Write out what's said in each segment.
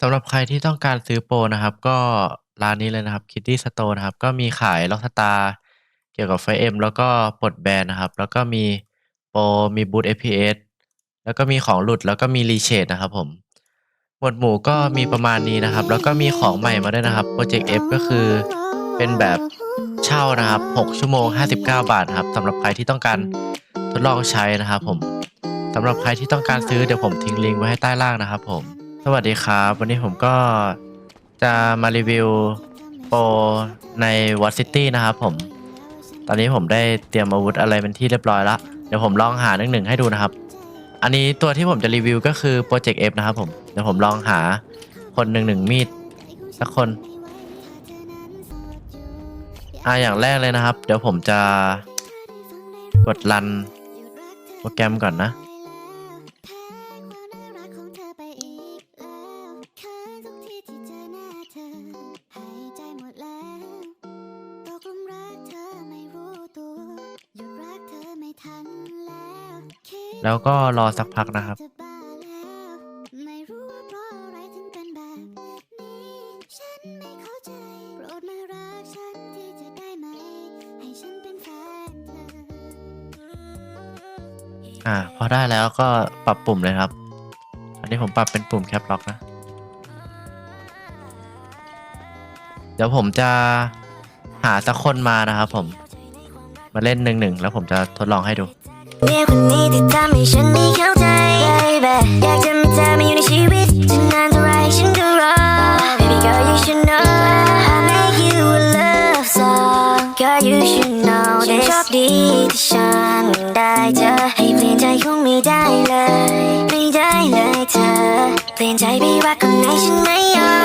สำหรับใครที่ต้องการซื้อโปรนะครับ ก็ร้านนี้เลยนะครับ Kitty Store นะครับ ก็มีขาย Rockstar เกี่ยวกับ Fire Emblem แล้วก็ปลดแบนนะครับ แล้วก็มีโปรมีบูต FPS แล้วก็มีของหลุดแล้วก็มี Reshade นะครับผม หมวดหมู่ก็มีประมาณนี้นะครับ แล้วก็มีของใหม่มาด้วยนะครับ Project F ก็คือเป็นแบบเช่านะครับ 6 ชั่วโมง 59 บาทครับสำหรับใครที่ต้องการทดลองใช้นะครับผมสำหรับใครที่ต้องการซื้อเดี๋ยวผมทิ้งลิงก์ไว้ให้ใต้ล่างนะครับผม วัสดีครับ วันนี้ผมก็จะมารีวิวโปรใน War City นะครับผม ตอนนี้ผมได้เตรียมอาวุธอะไรเป็นที่เรียบร้อยแล้วเดี๋ยวผมลองหาหนึ่งหนึ่งให้ดูนะครับ อันนี้ตัวที่ผมจะรีวิวก็คือ Project F นะครับผม เดี๋ยวผมลองหาคนหนึ่งหนึ่งมีดสักคนอ่าอย่างแรกเลยนะครับ เดี๋ยวผมจะกดรันโปรแกรมก่อนนะ แล้วก็รอสักพักนะครับ อ่า พอได้แล้วก็ปรับปุ่มเลยครับ อันนี้ผมปรับเป็นปุ่มแคปล็อกนะ เดี๋ยวผมจะหาสักคนมานะครับผม มาเล่นหนึ่งหนึ่งแล้วผมจะทดลองให้ดู เรียกคนนี้ที่ทำให้ฉันไม่เข้าใจ Baby อยากจะมีเธอมาอยู่ในชีวิตจะนานเท่าไรฉันก็รอ Baby girl you should know I make you a love song Girl you should know ฉันโชคดีที่ฉันได้เธอให้เปลี่ยนใจคงไม่ได้เลย ไม่ได้เลยเธอ เปลี่ยนใจไปรักคนไหนฉันไม่ยอม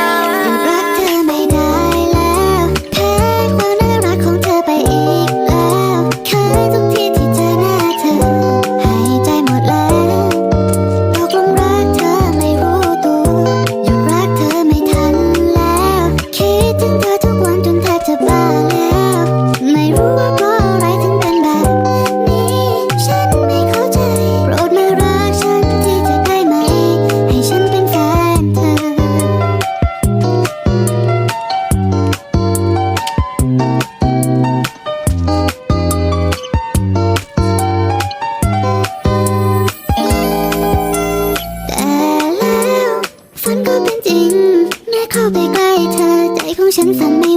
แต่แล้วฝันก็เป็นจริง แม้เข้าไปใกล้เธอใจของฉันสั่นไม่